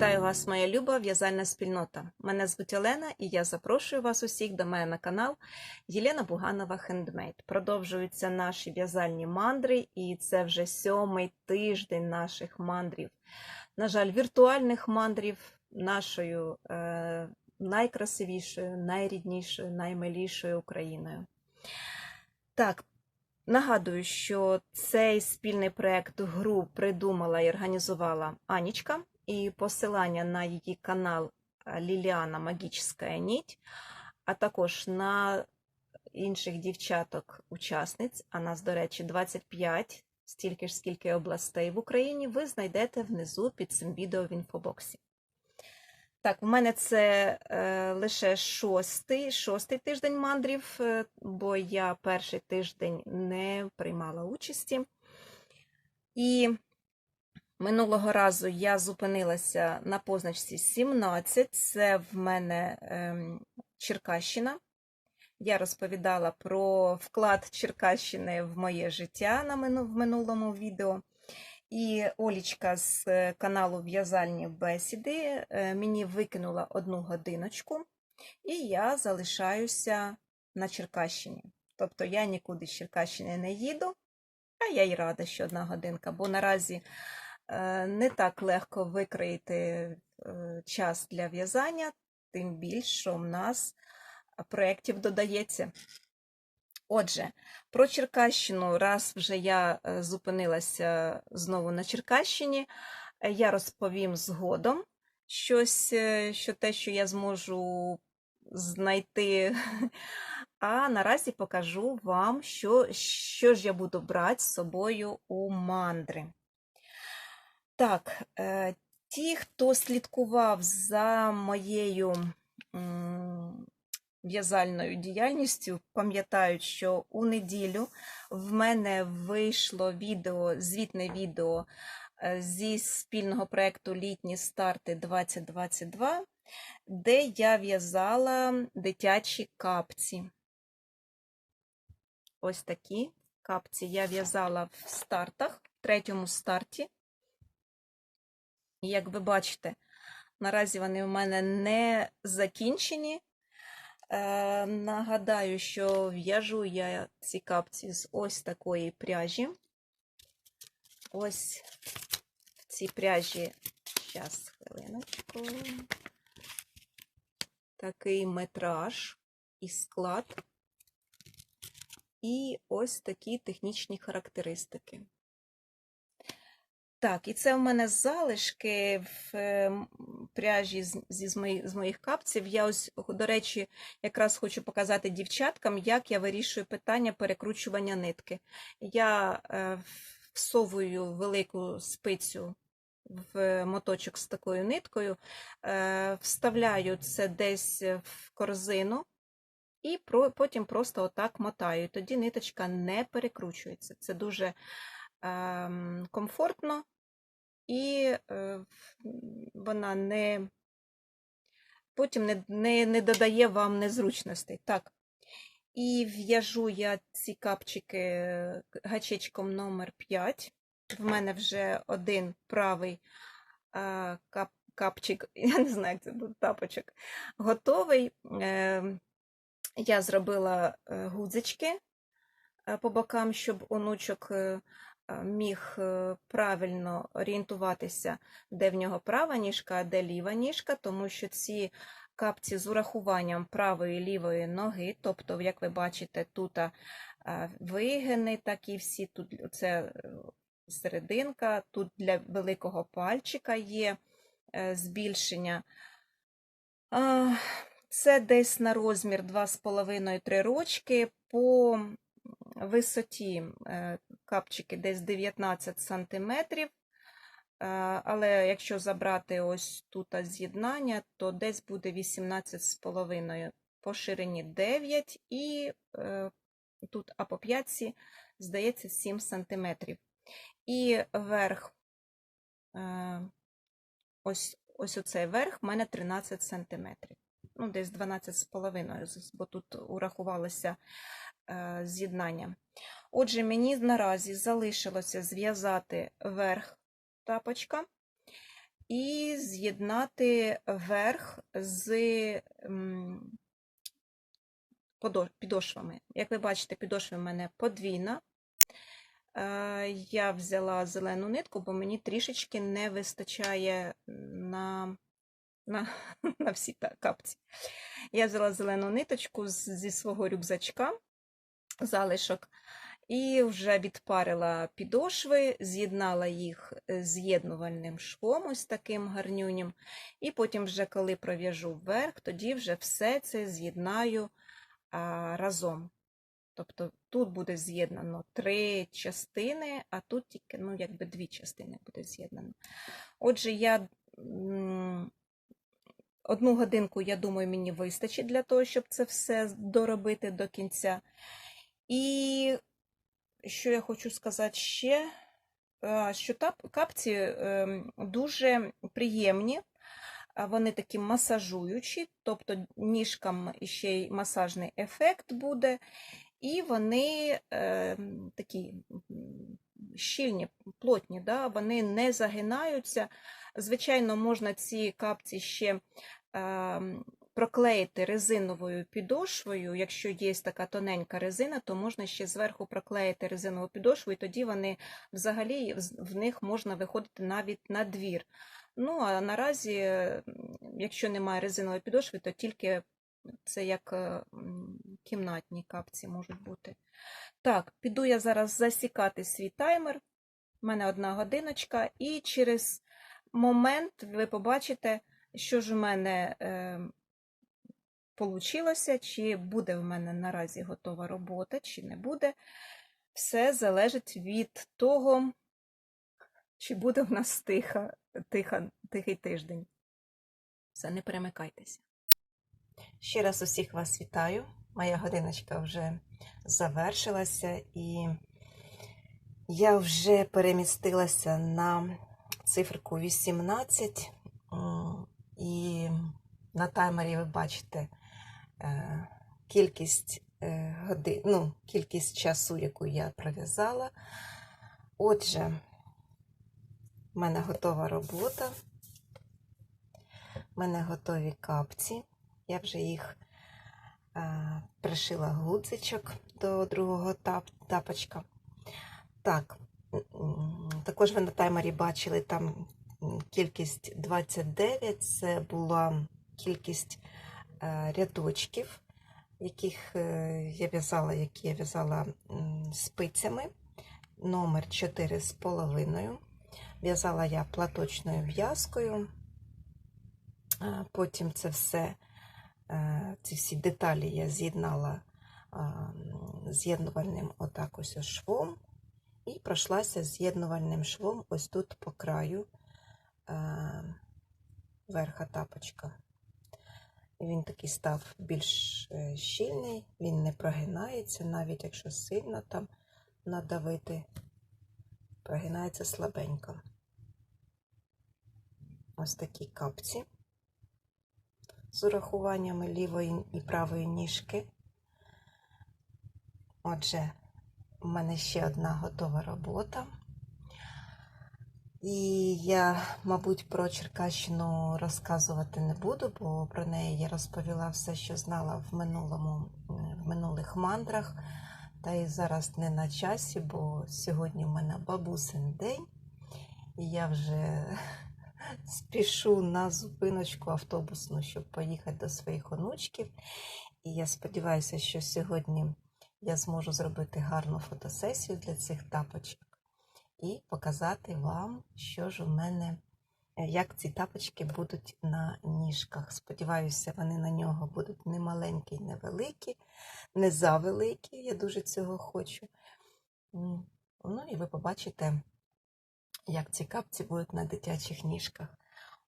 Вітаю вас, моя люба в'язальна спільнота. Мене звуть Олена і я запрошую вас усіх до мене на канал Єлена Буганова Хендмейд. Продовжуються наші в'язальні мандри, і це вже сьомий тиждень наших мандрів. На жаль, віртуальних мандрів нашою е, найкрасивішою, найріднішою, наймилішою Україною. Так, нагадую, що цей спільний проект гру придумала і організувала Анічка і посилання на її канал е, Ліліана Магічська Ніть, а також на інших дівчаток-учасниць, а нас, до речі, 25, стільки ж скільки областей в Україні, ви знайдете внизу під цим відео в інфобоксі. Так, у мене це е, лише шостий, шостий тиждень мандрів, е, бо я перший тиждень не приймала участі. І Минулого разу я зупинилася на позначці 17, це в мене ем, Черкащина. Я розповідала про вклад Черкащини в моє життя на мину, в минулому відео. І Олічка з е, каналу В'язальні бесіди е, мені викинула одну годиночку, і я залишаюся на Черкащині. Тобто я нікуди з Черкащини не їду, а я й рада, що одна годинка, бо наразі. Е, не так легко викроїти е, час для в'язання, тим більше, що в нас проєктів додається. Отже, про Черкащину, раз вже я е, зупинилася знову на Черкащині, я розповім згодом щось, що те, що я зможу знайти. А наразі покажу вам, що, що ж я буду брати з собою у мандри. Так, е, ті, хто слідкував за моєю в'язальною діяльністю, пам'ятають, що у неділю в мене вийшло відео, звітне відео е, зі спільного проєкту Літні старти 2022, де я в'язала дитячі капці. Ось такі капці я в'язала в стартах, в третьому старті. Як ви бачите, наразі вони в мене не закінчені. Е, Нагадаю, що в'яжу я ці капці з ось такої пряжі. Ось в цій пряжі, зараз, хвилиночку, такий метраж і склад. І ось такі технічні характеристики. Так, і це в мене залишки в ем, пряжі зі з моїх, з моїх капців. Я ось, до речі, якраз хочу показати дівчаткам, як я вирішую питання перекручування нитки. Я е, всовую велику спицю в моточок з такою ниткою, е, вставляю це десь в корзину. І потім просто отак мотаю. Тоді ниточка не перекручується. Це дуже комфортно, і е, вона не потім не, не, не додає вам незручностей. Так. І в'яжу я ці капчики гачечком номер 5 В мене вже один правий кап, капчик, я не знаю, як це буде тапочок, готовий. Ем, я зробила е, гудзички е, по бокам, щоб онучок міг е, правильно орієнтуватися, де в нього права ніжка, а де ліва ніжка, тому що ці капці з урахуванням правої і лівої ноги, тобто, як ви бачите, тут вигини такі всі, тут це е, серединка, тут для великого пальчика є е, збільшення. Це десь на розмір 2,5-3 рочки. По висоті е, капчики десь 19 см, е, але якщо забрати ось тут з'єднання, то десь буде 18,5 по ширині 9 і е, тут а по п'ятці, здається, 7 см. І верх, ось ось оцей верх в мене 13 см. Ну, десь 12,5, бо тут урахувалося Е, з'єднання. Отже, мені наразі залишилося зв'язати верх тапочка і з'єднати верх з підошвами. Як ви бачите, підошва в мене подвійна. Е, Я взяла зелену нитку, бо мені трішечки не вистачає на, на, на всі капці. Я взяла зелену ниточку зі свого рюкзачка, залишок, і вже відпарила підошви, з'єднала їх е, з'єднувальним швом, ось таким гарнюнім. І потім, вже коли пров'яжу вверх, тоді вже все це з'єднаю разом. Тобто тут буде з'єднано три частини, а тут тільки ну, якби дві частини буде з'єднано. Отже, я одну годинку, я думаю, мені вистачить для того, щоб це все доробити до кінця. І що я хочу сказати ще, що капці ем, дуже приємні. Вони такі масажуючі, тобто ніжкам ще й масажний ефект буде, і вони е, такі щільні, плотні, да? вони не загинаються. Звичайно, можна ці капці ще е, проклеїти резиновою підошвою. Якщо є така тоненька резина, то можна ще зверху проклеїти резинову підошву, і тоді вони взагалі в- них можна виходити навіть на двір. Ну, а наразі, якщо немає резинової підошви, то тільки це як е, кімнатні капці можуть бути. Так, піду я зараз засікати свій таймер. У мене одна годиночка, і через момент ви побачите, що ж у мене е, получилося, чи буде в мене наразі готова робота, чи не буде. Все залежить від того, чи буде в нас тиха, тиха, тихий тиждень. Все, не перемикайтеся. Ще раз усіх вас вітаю. Моя годиночка вже завершилася, і я вже перемістилася на циферку 18. І на таймері ви бачите кількість е, годин, ну, кількість часу, яку я пров'язала. Отже, в мене готова робота. В мене готові капці. Я вже їх е, пришила гудзичок до другого тап, тапочка. Так, також ви на таймері бачили там кількість 29, це була кількість е, рядочків, яких е, я в'язала, які я в'язала спицями. Номер 4 з половиною. В'язала я платочною в'язкою. Е, Потім це все, е, ці всі деталі я з'єднала е, з'єднувальним отак ось швом і пройшлася з'єднувальним швом ось тут по краю е, верха тапочка. Він такий став більш е, щільний, він не прогинається, навіть якщо сильно там надавити, прогинається слабенько. Ось такі капці з урахуваннями лівої і правої ніжки. Отже, у мене ще одна готова робота. І я, мабуть, про Черкащину розказувати не буду, бо про неї я розповіла все, що знала в минулому, в минулих мандрах. Та і зараз не на часі, бо сьогодні в мене бабусин день, і я вже спішу на зупиночку автобусну, щоб поїхати до своїх онучків. І я сподіваюся, що сьогодні я зможу зробити гарну фотосесію для цих тапочок і показати вам, що ж у мене, е, як ці тапочки будуть на ніжках. Сподіваюся, вони на нього будуть не маленькі, не великі, не завеликі. Я дуже цього хочу. Ну і ви побачите, як ці капці будуть на дитячих ніжках.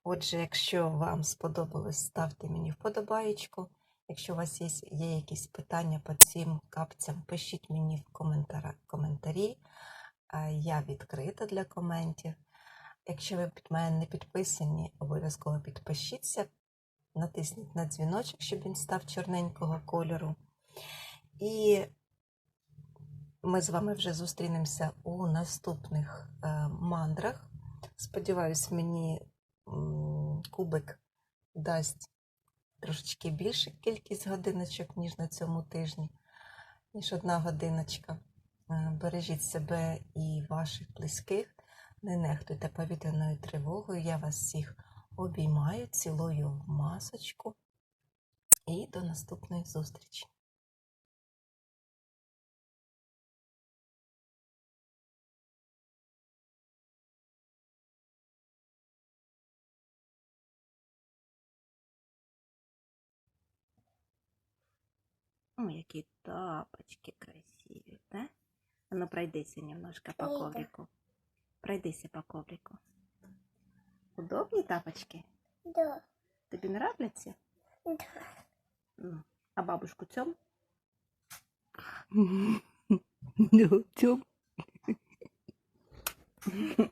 Отже, якщо вам сподобалось, ставте мені вподобаєчку. Якщо у вас є, є якісь питання по цим капцям, пишіть мені в коментарі. Я відкрита для коментів. Якщо ви під мене не підписані, обов'язково підпишіться, натисніть на дзвіночок, щоб він став чорненького кольору. І ми з вами вже зустрінемося у наступних е, мандрах. Сподіваюсь, мені кубик дасть трошечки більше кількість годиночок, ніж на цьому тижні, ніж одна годиночка. Е, Бережіть себе і ваших близьких. Не нехтуйте повітряною тривогою. Я вас всіх обіймаю, цілую в масочку. І до наступної зустрічі. Ой, які тапочки красиві, ну пройдися немножко по коврику. Пройдися по коврику. Удобні тапочки? Да. Тобі нравляться? Да. Ну, А бабушку цьом? Ну, цьом.